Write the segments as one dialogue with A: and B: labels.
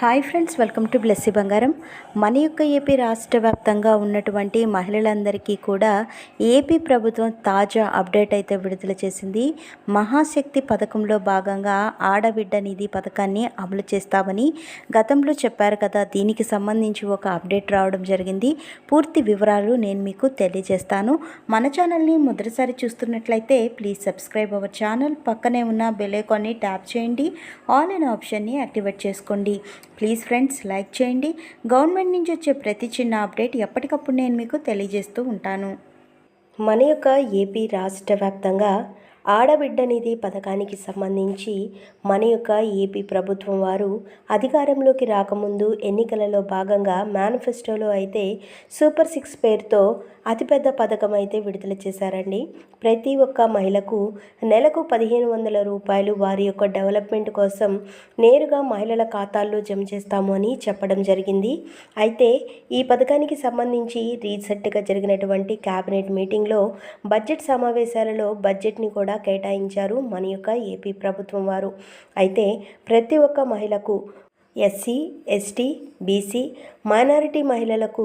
A: Hi friends welcome to Blessy Bangaram. మన యొక్క AP రాష్ట్ర వ్యాప్తంగా ఉన్నటువంటి మహిళలందరికీ కూడా ఏపీ ప్రభుత్వం తాజా అప్డేట్ అయితే విడుదల చేసింది. మహాశక్తి పథకంలో భాగంగా ఆడబిడ్డ నిధి పథకాన్ని అమలు చేస్తామని గతంలో చెప్పారు కదా. దీనికి సంబంధించి ఒక అప్డేట్ రావడం జరిగింది. పూర్తి వివరాలు నేను మీకు తెలియజేస్తాను. మన ఛానల్ని మొదటిసారి చూస్తున్నట్లయితే ప్లీజ్ సబ్స్క్రైబ్ అవర్ ఛానల్. పక్కనే ఉన్న బెల్ ఐకాన్ని ట్యాప్ చేయండి. ఆల్ అండ్ ఆప్షన్ని యాక్టివేట్ చేసుకోండి. ప్లీజ్ ఫ్రెండ్స్ లైక్ చేయండి. గవర్నమెంట్ నుంచి వచ్చే ప్రతి చిన్న అప్డేట్ ఎప్పటికప్పుడు నేను మీకు తెలియజేస్తూ ఉంటాను. మన యొక్క ఏపీ రాష్ట్ర వ్యాప్తంగా ఆడబిడ్డ నిధి పథకానికి సంబంధించి మన యొక్క ఏపీ ప్రభుత్వం వారు అధికారంలోకి రాకముందు ఎన్నికలలో భాగంగా మేనిఫెస్టోలో అయితే సూపర్ సిక్స్ పేరుతో అతిపెద్ద పథకం అయితే విడుదల చేశారండి. ప్రతి ఒక్క మహిళకు నెలకు పదిహేను వందల రూపాయలు వారి యొక్క డెవలప్మెంట్ కోసం నేరుగా మహిళల ఖాతాల్లో జమ చేస్తాము అని చెప్పడం జరిగింది. అయితే ఈ పథకానికి సంబంధించి రీసెంట్గా జరిగినటువంటి క్యాబినెట్ మీటింగ్లో బడ్జెట్ సమావేశాలలో బడ్జెట్ని కూడా కేటాయించారు మన యొక్క ఏపీ ప్రభుత్వం వారు. అయితే ప్రతి ఒక్క మహిళకు ఎస్సీ ఎస్టీ బీసీ మైనారిటీ మహిళలకు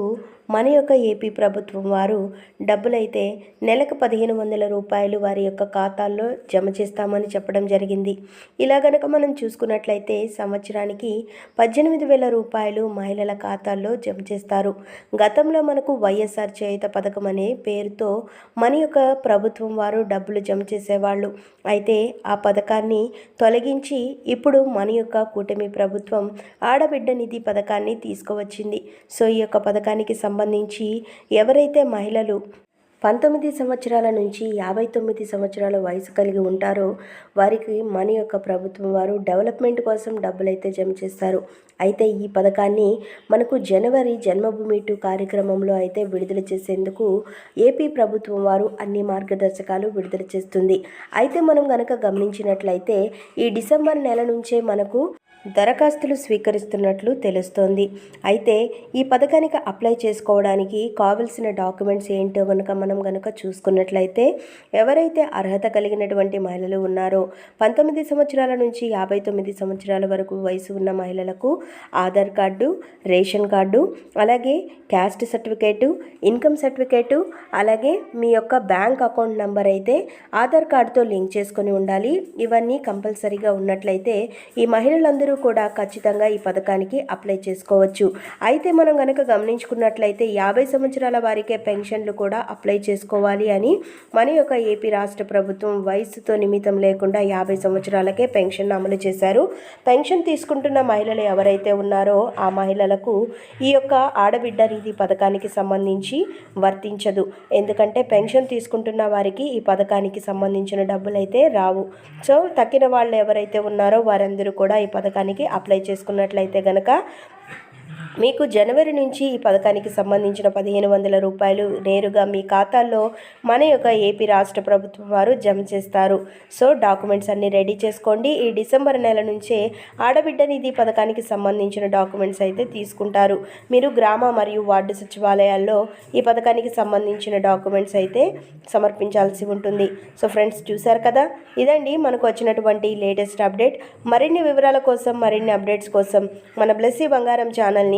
A: మన యొక్క ఏపీ ప్రభుత్వం వారు డబ్బులైతే నెలకు పదిహేను వందల రూపాయలు వారి యొక్క ఖాతాల్లో జమ చేస్తామని చెప్పడం జరిగింది. ఇలా గనక మనం చూసుకున్నట్లయితే సంవత్సరానికి పద్దెనిమిది వేల రూపాయలు మహిళల ఖాతాల్లో జమ చేస్తారు. గతంలో మనకు వైఎస్ఆర్ చేయుత పథకం అనే పేరుతో మన యొక్క ప్రభుత్వం వారు డబ్బులు జమ చేసేవాళ్ళు. అయితే ఆ పథకాన్ని తొలగించి ఇప్పుడు మన యొక్క కూటమి ప్రభుత్వం ఆడబిడ్డ నిధి పథకాన్ని తీసుకువచ్చింది. సో ఈ యొక్క పథకానికి సంబంధించి ఎవరైతే మహిళలు పంతొమ్మిది సంవత్సరాల నుంచి యాభై తొమ్మిది సంవత్సరాల వయసు కలిగి ఉంటారో వారికి మన యొక్క ప్రభుత్వం వారు డెవలప్మెంట్ కోసం డబ్బులైతే జమ చేస్తారు. అయితే ఈ పథకాన్ని మనకు జనవరి జన్మభూమి టూ కార్యక్రమంలో అయితే విడుదల చేసేందుకు ఏపీ ప్రభుత్వం వారు అన్ని మార్గదర్శకాలు విడుదల చేస్తుంది. అయితే మనం గనక గమనించినట్లయితే ఈ డిసెంబర్ నెల నుంచే మనకు దరఖాస్తులు స్వీకరిస్తున్నట్లు తెలుస్తోంది. అయితే ఈ పథకానికి అప్లై చేసుకోవడానికి కావలసిన డాక్యుమెంట్స్ ఏంటో కనుక మనం కనుక చూసుకున్నట్లయితే ఎవరైతే అర్హత కలిగినటువంటి మహిళలు ఉన్నారో పంతొమ్మిది సంవత్సరాల నుంచి యాభై తొమ్మిది సంవత్సరాల వరకు వయసు ఉన్న మహిళలకు ఆధార్ కార్డు రేషన్ కార్డు అలాగే క్యాస్ట్ సర్టిఫికేటు ఇన్కమ్ సర్టిఫికేటు అలాగే మీ యొక్క బ్యాంక్ అకౌంట్ నంబర్ అయితే ఆధార్ కార్డుతో లింక్ చేసుకొని ఉండాలి. ఇవన్నీ కంపల్సరీగా ఉన్నట్లయితే ఈ మహిళలందరూ కూడా ఖచ్చితంగా ఈ పథకానికి అప్లై చేసుకోవచ్చు. అయితే మనం కనుక గమనించుకున్నట్లయితే యాభై సంవత్సరాల వారికే పెన్షన్లు కూడా అప్లై చేసుకోవాలి అని మన యొక్క ఏపీ రాష్ట్ర ప్రభుత్వం వయసుతో నిమిత్తం లేకుండా యాభై సంవత్సరాలకే పెన్షన్ అమలు చేశారు. పెన్షన్ తీసుకుంటున్న మహిళలు ఎవరైతే ఉన్నారో ఆ మహిళలకు ఈ యొక్క ఆడబిడ్డ నిధి పథకానికి సంబంధించి వర్తించదు. ఎందుకంటే పెన్షన్ తీసుకుంటున్న వారికి ఈ పథకానికి సంబంధించిన డబ్బులు అయితే రావు. సో తక్కిన వాళ్ళు ఎవరైతే ఉన్నారో వారందరూ కూడా ఈ పథకానికి పథకానికి అప్లై చేసుకున్నట్లయితే కనుక మీకు జనవరి నుంచి ఈ పథకానికి సంబంధించిన పదిహేను వందల రూపాయలు నేరుగా మీ ఖాతాల్లో మన యొక్క ఏపీ రాష్ట్ర ప్రభుత్వం వారు జమ చేస్తారు. సో డాక్యుమెంట్స్ అన్ని రెడీ చేసుకోండి. ఈ డిసెంబర్ నెల నుంచే ఆడబిడ్డ నిధి పథకానికి సంబంధించిన డాక్యుమెంట్స్ అయితే తీసుకుంటారు. మీరు గ్రామ మరియు వార్డు సచివాలయాల్లో ఈ పథకానికి సంబంధించిన డాక్యుమెంట్స్ అయితే సమర్పించాల్సి ఉంటుంది. సో ఫ్రెండ్స్ చూశారు కదా? ఇదండి మనకు వచ్చినటువంటి లేటెస్ట్ అప్డేట్. మరిన్ని వివరాల కోసం మరిన్ని అప్డేట్స్ కోసం మన బ్లెస్సీ బంగారం